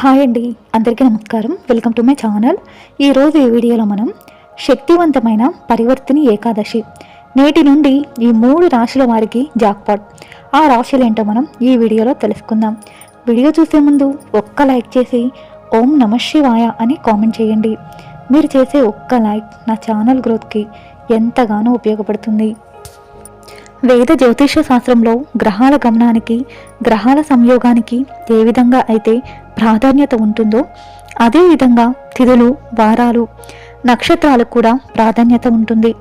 Hi అండి అందరికీ నమస్కారం. Welcome to my channel. ఈరోజు ఈ వీడియోలో మనం శక్తివంతమైన పరివర్తిని ఏకాదశి. నేటి నుండి ఈ మూడు రాశుల వారికి జాక్పాట్. ఆ రాశులు ఏంటో మనం ఈ వీడియోలో తెలుసుకుందాం. వీడియో చూసే ముందు ఒక్క లైక్ చేసి ఓం నమ శివాయ అని కామెంట్ చేయండి. మీరు చేసే ఒక్క లైక్ నా ఛానల్ గ్రోత్కి ఎంతగానో ఉపయోగపడుతుంది. వేద జ్యోతిష శాస్త్రంలో గ్రహాల గమనానికి గ్రహాల సంయోగానికి ఏ విధంగా అయితే ప్రాధాన్యత ఉంటుందో అదే విధంగా తిథులు వారాలు నక్షత్రాలకు కూడా ప్రాధాన్యత ఉంటుంది.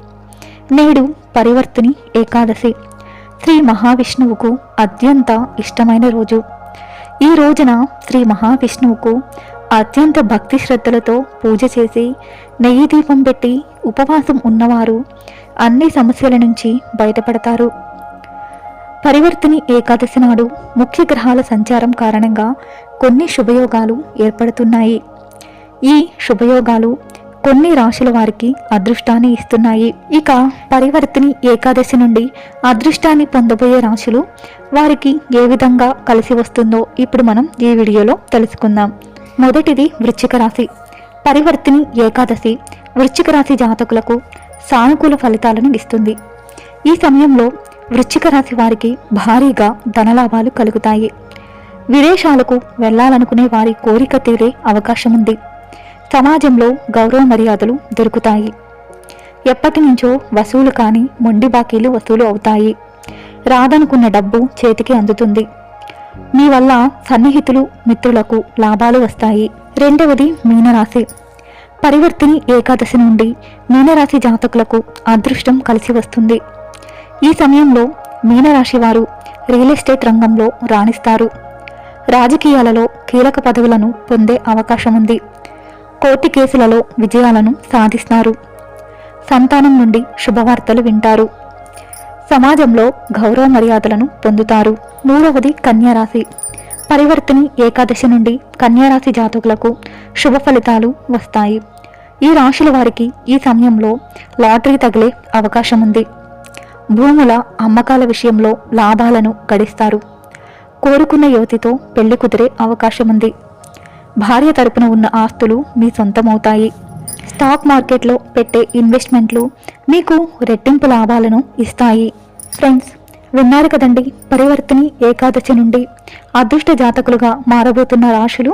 నేడు పరివర్తిని ఏకాదశి శ్రీ మహావిష్ణువుకు అత్యంత ఇష్టమైన రోజు. ఈ రోజున శ్రీ మహావిష్ణువుకు అత్యంత భక్తి శ్రద్ధలతో పూజ చేసి నెయ్యి దీపం పెట్టి ఉపవాసం ఉన్నవారు అన్ని సమస్యల నుంచి బయటపడతారు. పరివర్తిని ఏకాదశి నాడు ముఖ్య గ్రహాల సంచారం కారణంగా కొన్ని శుభయోగాలు ఏర్పడుతున్నాయి. ఈ శుభయోగాలు కొన్ని రాశుల వారికి అదృష్టాన్ని ఇస్తున్నాయి. ఇక పరివర్తిని ఏకాదశి నుండి అదృష్టాన్ని పొందబోయే రాశులు వారికి ఏ విధంగా కలిసి వస్తుందో ఇప్పుడు మనం ఈ వీడియోలో తెలుసుకుందాం. మొదటిది వృశ్చిక రాశి. పరివర్తిని ఏకాదశి వృశ్చిక రాశి జాతకులకు సానుకూల ఫలితాలను ఇస్తుంది. ఈ సమయంలో వృశ్చిక రాశి వారికి భారీగా ధనలాభాలు కలుగుతాయి. విదేశాలకు వెళ్ళాలనుకునే వారి కోరిక తీరే అవకాశం ఉంది. సమాజంలో గౌరవ మర్యాదలు దొరుకుతాయి. ఎప్పటి నుంచో వసూలు కాని మొండి బాకీలు వసూలు అవుతాయి. రాదనుకున్న డబ్బు చేతికి అందుతుంది. మీ వల్ల సన్నిహితులు మిత్రులకు లాభాలు వస్తాయి. రెండవది మీనరాశి. పరివర్తిని ఏకాదశి నుండి మీనరాశి జాతకులకు అదృష్టం కలిసి వస్తుంది. ఈ సమయంలో మీనరాశి వారు రియల్ ఎస్టేట్ రంగంలో రాణిస్తారు. రాజకీయాలలో కీలక పదవులను పొందే అవకాశం ఉంది. కోర్టు కేసులలో విజయాలను సాధిస్తారు. సంతానం నుండి శుభవార్తలు వింటారు. సమాజంలో గౌరవ మర్యాదలను పొందుతారు. మూడవది కన్యారాశి. పరివర్తిని ఏకాదశి నుండి కన్యారాశి జాతకులకు శుభ ఫలితాలు వస్తాయి. ఈ రాశుల వారికి ఈ సమయంలో లాటరీ తగిలే అవకాశం ఉంది. భూముల అమ్మకాల విషయంలో లాభాలను గడిస్తారు. కోరుకున్న యువతితో పెళ్ళి కుదిరే అవకాశం ఉంది. భార్య తరపున ఉన్న ఆస్తులు మీ సొంతమవుతాయి. స్టాక్ మార్కెట్లో పెట్టే ఇన్వెస్ట్మెంట్లు మీకు రెట్టింపు లాభాలను ఇస్తాయి. ఫ్రెండ్స్ విన్నారు కదండి పరివర్తిని ఏకాదశి నుండి అదృష్ట జాతకులుగా మారబోతున్న రాశులు